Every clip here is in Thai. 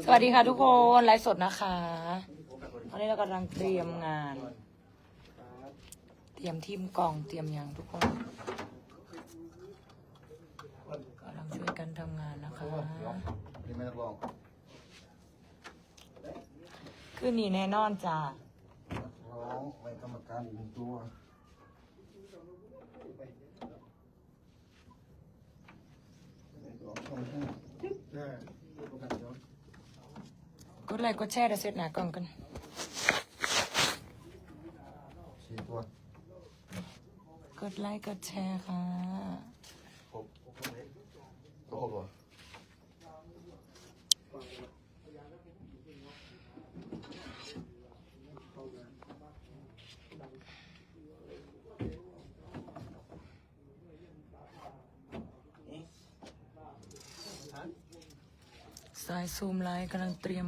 สวัสดีค่ะทุกคนไลฟ์สดนะคะตอนนี้เรากำลังเตรียมงาน เตรียมทีมกล่องเตรียมหยังทุกคนกำลังช่วยกันทำงานนะคะนี่ไม่ต้องลองคืนนี้แน่นอนจ้าร้องไว้กรรมการอีกหนึ่งตัวสองสองห้าห้ากด ไลค์กดแชร์เดี๋ยวเสร็จหนากล่องกันสี่ตัวกดไลค์กดแชร์ค่ะหกตัวหกเหรอสายซูมไลฟ์กำลังเตรียม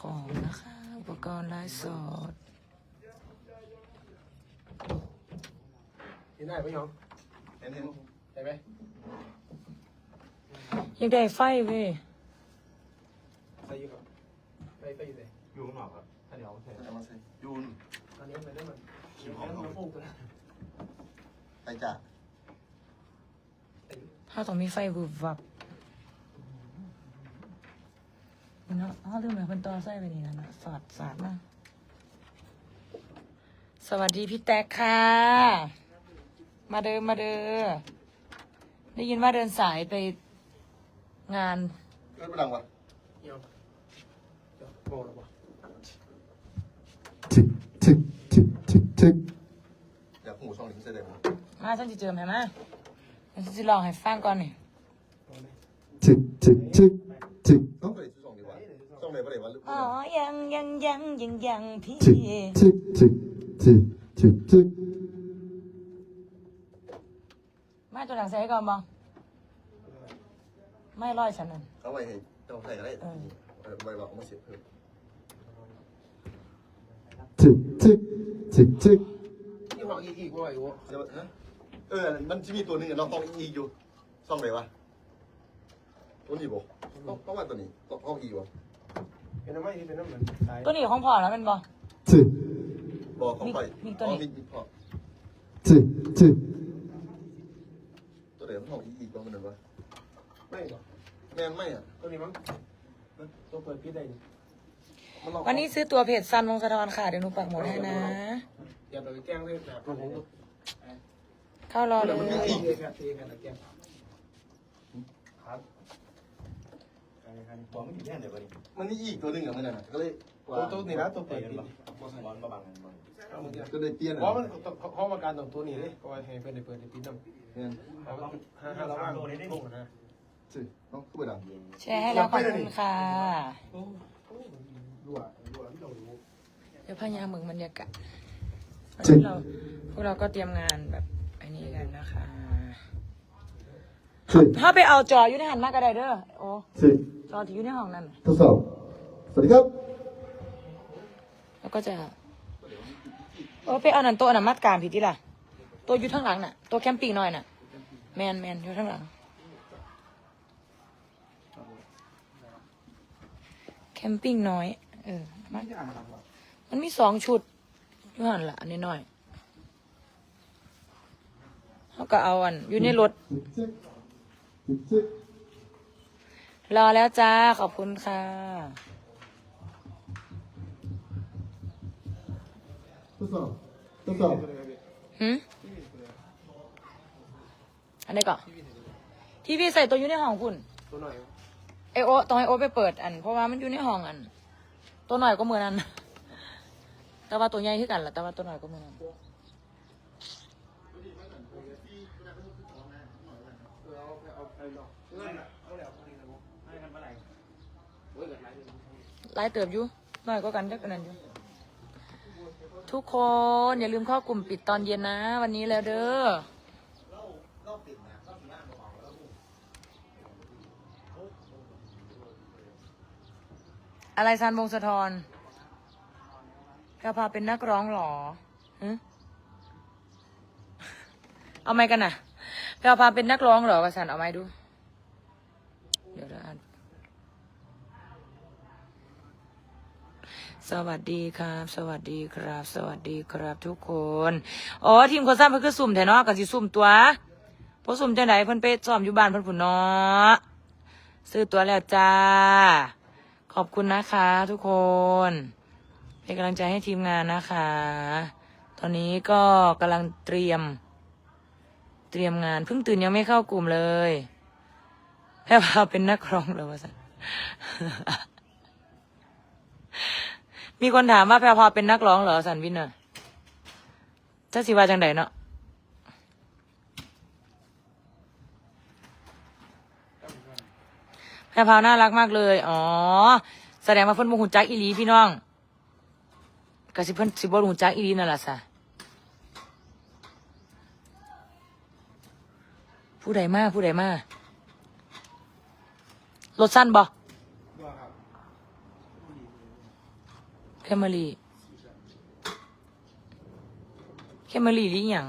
ของนะคะ อุปกรณ์ไลฟ์สดกินได้ไหมน้องเห็นเห็นได้ไหมยังได้ไฟเว้ยใส่อยู่ครับไปไปอยู่เลยอยู่ข้างนอกครับอันเดียวใส่จะมาใส่ยูนตอนนี้มันได้มันชิมของมันฟุ้งตัวนั้นไปจ้ะถ้าต้องมีไฟบุบวับ เนาะเขาลืมเหมือนคนต่อไส้ไปนี่นะสอดสาดนะสวัสดีพี่แตกค่ะ มาเดินมาเดินได้ยินว่าเดินสายไปงานเอ้ยไปดังวะเยี่ยมเดี๋ยวโบแล้วป่ะทิกทิกทิกทิกทิกอยากหูช่องนี้ใช่ไหมมาฉันจะเจอไหมมาฉันจะลองให้ฟังก่อนนี่ทิกทิกทิกทิกต้องไปช่ องดีกว่าช่องไหนประเดี๋ยววะอ๋อ ยังยังยังยังยังพี่ทิกทิกทิกทิกทิกทิกมาตัวหนังใส่ก่อนบอไม่ร้อยฉันนั่นเอาไว้ให้ต้องใส่อะไรเออไว้บอกมาเสียเพิ่มทิกทิกทิกทิกนี่ห้องอีกอีกว่าอยู่เดี๋ยวนะเออ มันจะมีตัวหนึงอะน้องต้องอีอยู่ซ่องไหนวะตัวนี้บ่ต้องต้องว่าตัวนี้ต้องต้องอีบ่ เป็นน้ำมันที่เป็นน้ำเหมือนสายตัวนี้ของพ่อแล้วแมันบอทิบ่ของไปมีมีตัวนี้อ๋อมีมีพอทิทิตัวไหนมันต้องอีอีบ่มันนั่นวะไม่หรอแม่นไม่อะตัวนี้มั้งตัวเปิดพิษได้มันลองวันนี้ซื้อตัวเพจซันวงศธรค่ะ เดี๋ยวหนูปักหมุดให้นะ อย่าไปแกล้งเลยแบบตัวผมเข้ารอเลยตีกันตีกันแกล้งครับ บอกไม่อยู่แน่เดี๋ยวไปมันนี่อีกตัวหนึงอะมันนั่นน่ะก็เลยตัวตัวนี้นะตัวเปิดพิษบอลมาบังกันบอลเอาเมื่อกี้ก็เลยเปลี่ยนเพราะมันเขามาการตรงตัวนี้เลยก็ว่าให้เป็นเปิดพิษน้ำเนี่ยเอาห้าห้าระว่างโง่นะสิน้องคือบ่ดังแชร์ให้แล้วขอบคุณค่ะรั่วรั่วไม่ต้องรู้เดี๋ยวพยายามมึงบรรยากาศวันนี้เราพวกเราก็เตรียมงานแบบไอ้นี้กันนะคะสิถ้าไปเอาจออยู่ในหันมากก็ได้เด้อโอ้ สิจอที่อยู่ในห้องนั่นน่ะทดสอบ สวัสดีครับ แล้วก็จะเออไปเอานั่นตัวอันนั้นมัดการผิดที่ล่ะตัวอยู่ข้างหลังน่ะตัวแคมปิ้งน้อยน่ะ แมนแมนอยู่ข้างหลัง แคมปิ้งน้อย เออมันมันมีสองชุดอยู่หันละอันนี้น้อยเขาก็เอาอันอยู่ในรถ จิกจิกจิก รอแล้วจ้า ขอบคุณค่ะ ทดสอบทดสอบหืมอันนี้ก่อนที่พี่ใส่ตัวอยู่ในห้องคุณตัวหน่อยไอโอต้องให้โอไปเปิดอัน เพราะว่ามันอยู่ในห้องอัน ตัวหน่อยก็เหมือนนั้นแต่ว่าตัวใหญ่ขึ้นกันแหละแต่ว่าตัวหน่อยก็เหมือนนั้น หลายเติบอยู่น้อยก็กันจักอันนั้นอยู่ทุกคนอย่าลืมเข้ากลุ่มปิดตอนเย็นนะ วันนี้แล้วเด้ออะไรซันวงสะทอนกระพาเป็นนักร้องหรอเอาไม้กันนะกระพาเป็นนักร้องหรอกระสันเอาไม้ดู เดี๋ยวเดี๋ยวอ่าน สวัสดีครับ สวัสดีครับ สวัสดีครับทุกคน อ๋อทีมโคซ่าเพิ่นคือสุ่มแถเนาะก็สิสุ่มตัวเพราะสุ่มจังไดเพิ่นไปซ้อมอยู่บ้านเพิ่นพุ่นเนาะซื้อตัวแล้วจ้า ขอบคุณนะคะ ทุกคน เป็นกำลังใจให้ทีมงานนะคะ ตอนนี้ก็กำลังเตรียม เตรียมงานเพิ่งตื่นยังไม่เข้ากลุ่มเลยแค่พาเป็นนักร้องเลยวะสัน มีคนถามว่าแพรพาเป็นนักร้องเหรอสันวินเนอร์จ้าสิว่าจังไดเนาะแพรพาน่ารักมากเลย อ๋อ แสดงว่าเพิ่นบ่ฮู้จักอีลีพี่น้องก็สิเพิ่นสิบ่ฮู้จักอีลีนั่นละซะผู้ใดมาผู้ใดมารถสั้นบ่ ตัวครับ แคมเมรีแคมเมรีหรือหยัง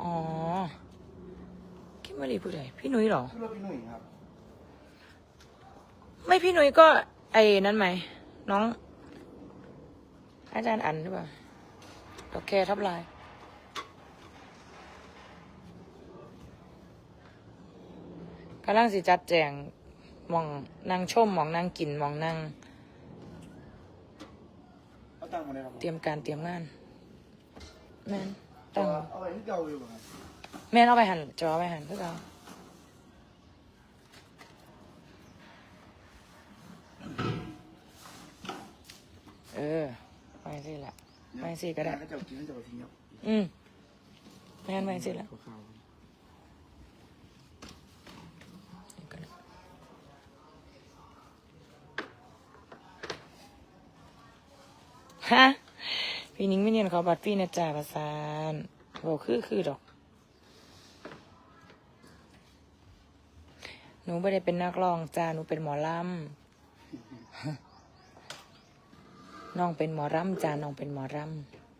อ๋อแคมเมรีผู้ใดพี่นุ้ยเหรอ คือรถพี่หนุ่ยครับ ไม่พี่นุ้ยก็ไอ้นั้นไหม น้อง อาจารย์อันหรือเปล่าดอกแคทับลาย กำลังสิจัดแจงหมองนางชมหมองนางกินหมองนางเอาตังค์มาเลยครับเตรียมการเตรียมงาน แม่นตั้งเอาไว้ที่เก่าอยู่ครับแม่นเอาไปหันจอไปหันเพื่อเราเออไปสิละไปสิก็ได้ให้เจ้ากินให้เจ้าทิ้งครับอืมแม่นไปสิละ ข้าว ฮะพี่นิ้งไม่เนียนเขาบัตรพี่นะจ่าประสานบอกคือคือดอก หนูไม่ได้เป็นนักร้องจ้าหนูเป็นหมอลำน้องเป็นหมอรำจ้าน้องเป็นหมอร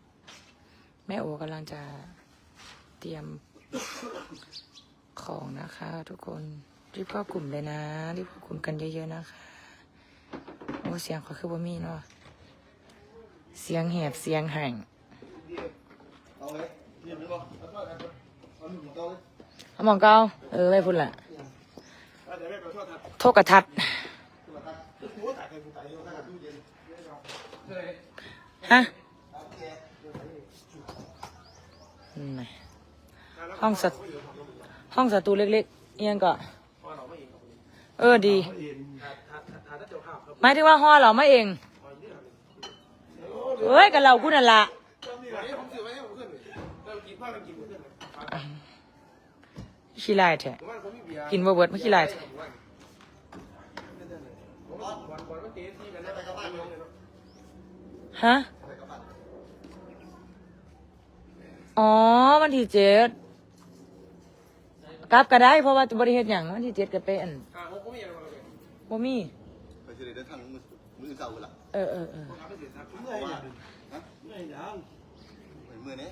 ำแม่โอกำลังจะเตรียมของนะคะ ทุกคนรีบเข้ากลุ่มเลยนะรีบเข้ากลุ่มกันเยอะๆนะคะโอ้เสียงเขาคือบ่มีเนาะ สียงแหบเสียงแห่งเอามองเอามองเก้าเออไม่พูดละทอดทัดโทษกระทัดตัวตัดโอ้ยตายใครกูตายเยอะขนาดตู้เย็นฮะเอาแกอืมน่ะห้องสตห้องสตูเล็กๆเอียงก็เออดีหมายถึงว่าห่อเราไมาเอง เอ้ยกับเราคุณนั่นละขี้ไว้ให้ผมขึ้นเรากินผ้ากันกินเพื่อนขี้ลายแท้ผมว่าเบียร์กินบ่เบิดไม่ขี้ลายแท้ผมว่าวันก่อนว่าเตะฮะ อ๋อวันที่เจ็ดกลับก็ได้เพราะว่าบริเหตุอย่างวันที่เจ็ดก็เป็นอ่าผมก็มีอไรมาเลยบ่มี ไปเฉลยเดินทางมือมือเก่าละเออเออเออผมทำไม่เสร็จครับเมื่อยฮะเมื่อยยังมือนี้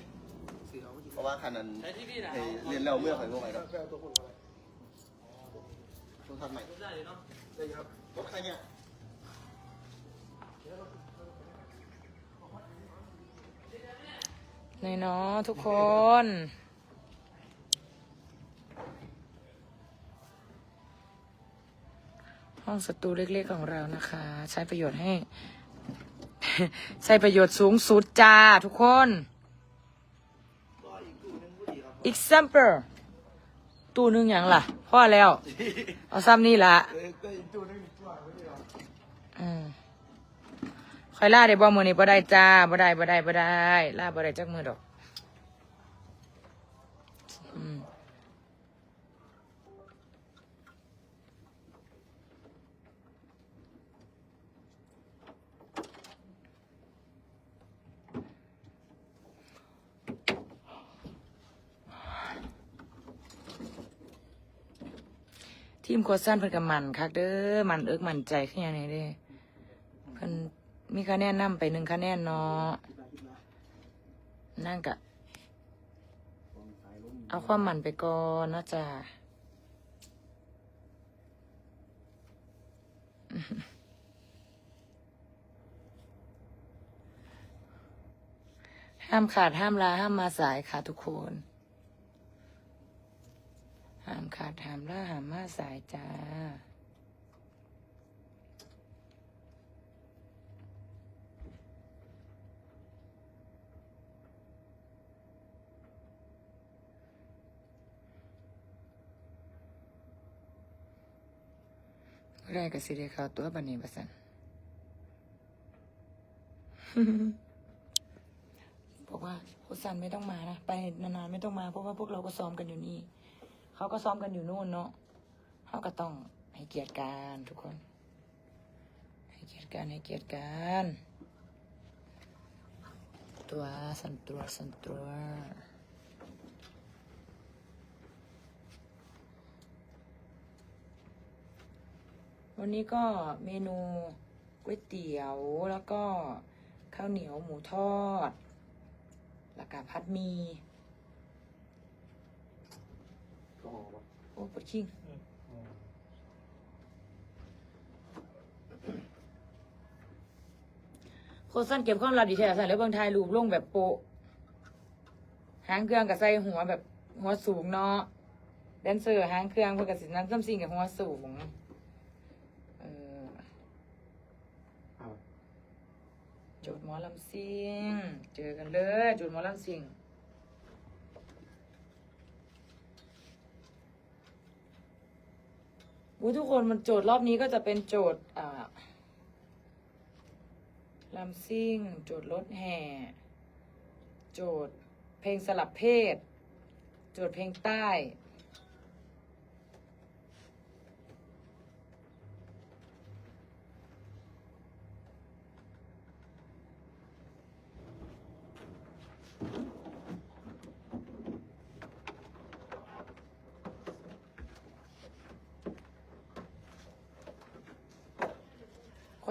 เสียเอาเพราะว่าคันนั้นให้เรียนแล้วเมื่อไหร่เมื่อไหร่ครับแปลตัวคนอะไรโทรศัพท์ใหม่ได้ครับรถใครเนี่ยในเนาะทุกคน ห้องสตูเล็กๆของเรานะคะ ใช้ประโยชน์ให้ ใช้ประโยชน์สูงสุดจ้าทุกคน example ตู้นึงอย่างล่ะพ่อแล้ว เอาซ้ำนี่ละเออได้ตัวนึงตัวไม่ได้หรออืมคอยล่าได้บ่มือนี้บ่ได้จ้าบ่ได้บ่ได้บ่ได้ล่าบ่ได้จักมือดอก ทีมโคชสั้นเพิ่นกับมันคักเด้อมันเอิกมันใจขึ้นอย่างนี้เด้เพิ่นมีคะแนนนำไปหนึ่งคะแนนเนาะนั่งกะ เอาความหมันไปก่อนนาะจ้าห้ามขาดห้ามลาห้ามมาสายค่ะทุกคน ขาดหามลาหามมาสายจ้า แรกกับสิเดเขาตัวบันนี้ปะสันบอกว่าโคซันไม่ต้องมานะ ไปนานๆไม่ต้องมา เพราะว่าพวกเราก็ซ้อมกันอยู่นี่ เขาก็ซ้อมกันอยู่นู่นเนาะเขาก็ต้องให้เกียรติกันทุกคน ให้เกียรติกันให้เกียรติกันตัวสันตัวสันตัววันนี้ก็เมนูก๋วยเตี๋ยวแล้วก็ข้าวเหนียวหมูทอด แล้วก็พัดมี ก็ออกมา โอ้ปวดชิงโคสั้นเก็บความลับดีแท้ใส่แล้วเบางทายรูปลงแบบโปะหางเครื่องกับใส่หัวแบบหัวสูงเนาะแดนเซอร์หางเครื่องเพื่อกับสินั้นซ้ำสิ่งกับหัวสูงเออเอาโจทย์หมอลำซิง เจอกันเลยโจทย์หมอลำซิง อุ้ยทุกคนมันโจทย์รอบนี้ก็จะเป็นโจทย์อ่าลำซิ่ง โจทย์รถแห่ โจทย์เพลงสลับเพศ โจทย์เพลงใต้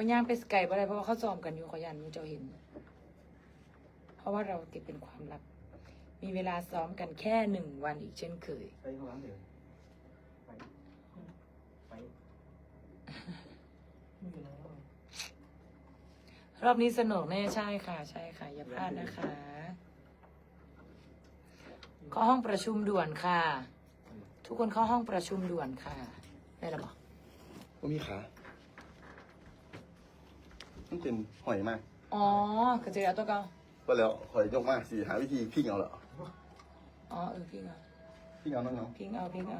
อย่างไปสไกป์อะไรเพราะว่าเขาซ้อมกันอยู่ขอยันมูเจ้าเห็น เพราะว่าเราเก็บเป็นความลับ มีเวลาซ้อมกันแค่หนึ่งวันอีกเช่นเคย ไปห้องน้ำเดี๋ยวไปไปรอบนี้สนุกแน่ใช่ค่ะ ใช่ค่ะ อย่าพลาดนะคะ เข้าห้องประชุมด่วนค่ะ ทุกคนเข้าห้องประชุมด่วนค่ะ ได้หรือเปล่าว่ามีขา มันเป็นหอยมากอ๋อกระเจียวตัวเก่าก็แล้วหอยยกมากสิหาวิธีพิงเอาเหรออ๋อเออพิงเอาพิงเอาน้องเนาะพิงเอาพิงเอา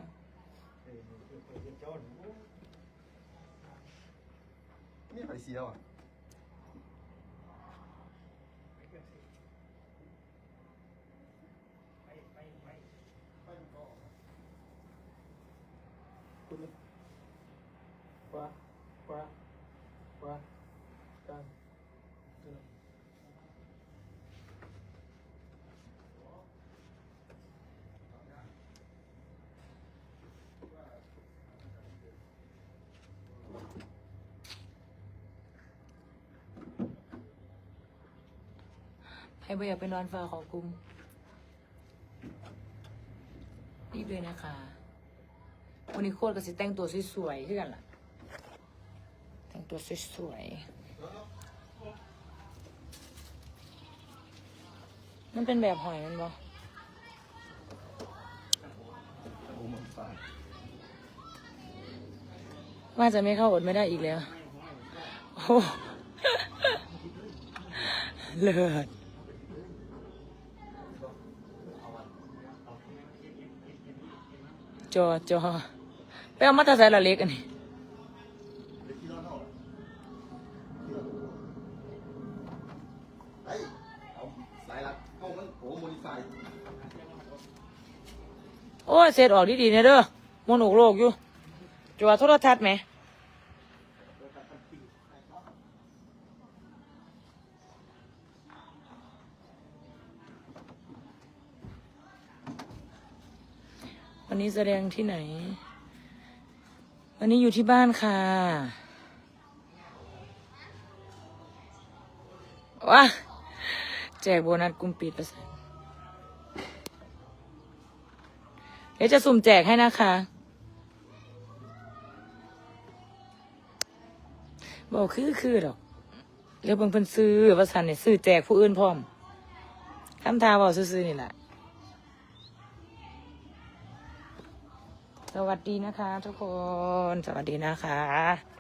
มีหอยเสียวอะ ขวาขวาขวากันเออ ให้ไปอยากไปนอนฟ้าขอกุมรีบเลยนะคะ วันนี้โคตรก็สิแต่งตัวสวยๆขึ้นกันล่ะ แต่งตัวสวยๆมันเป็นแบบหอยมันบอว่าจะไม่เข้าอดไม่ได้อีกแล้ว โอ้ เลิศ จอจอไปเอามาตาใส่ละเล็กอันนี้โอ้ยเสร็จออกดีๆเนี่ยเด้อมนอกโลกอยู่จัวโทรทัศน์ไหม นี้แสดงที่ไหน วันนี้อยู่ที่บ้านค่ะว้าแจกโบนัสกลุ่มปิดประสานเดี๋ยวจะสุ่มแจกให้นะคะบอกคือคือดอกเรียกบางเพิ่นซื้อประสานเนี่ยซื้อแจกผู้อื่นพร้อมคำทาบอกซื้อๆนี่แหละ สวัสดีนะคะ ทุกคน สวัสดีนะคะ